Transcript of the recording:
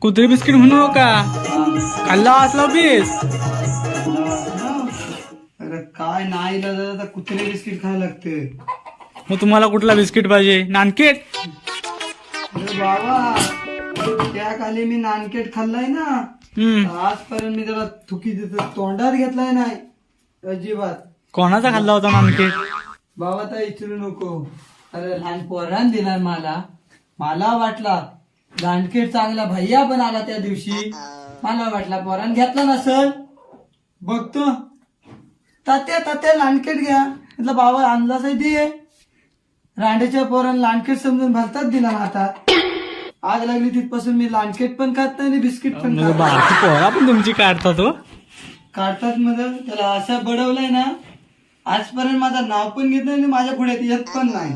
कुत्री बिस्किट म्हणू का? खाल्ला असला बीस. अरे काय नाही आता कुत्रे बिस्किट खायला लागते. मग तुम्हाला कुठला बिस्किट पाहिजे? नानकेट? अरे बाबा त्या खाली मी नानकेट खाल्लाय ना. हम्म. आजपर्यंत मी त्याला थुकी देतो. तोंडात घेतलाय नाही. अजिबात. कोणाचा खाल्ला होता नानकेट? बाबा तर विचारू नको. अरे लहान पोरान दिला मला. मला वाटला लांडकेट चांगला भैया पण आला त्या दिवशी. मला वाटला पोरान घेतला नसल. बघतो. तात्या तात्या लांडकेट घ्या. म्हटलं बाबा आणलाच आहे दे. रांडेच्या पोरान लांडकेट समजून भरतात दिला ना आता आग लागली तिथपासून मी लांडकेट पण खात नाही आणि बिस्किट पण म्हणजे खात नाही. पोरा पण तुमची काढतात हो. काढतात मग त्याला असं बडवलंय ना आजपर्यंत माझं नाव पण घेत नाही आणि माझ्या पुढे येत पण नाही.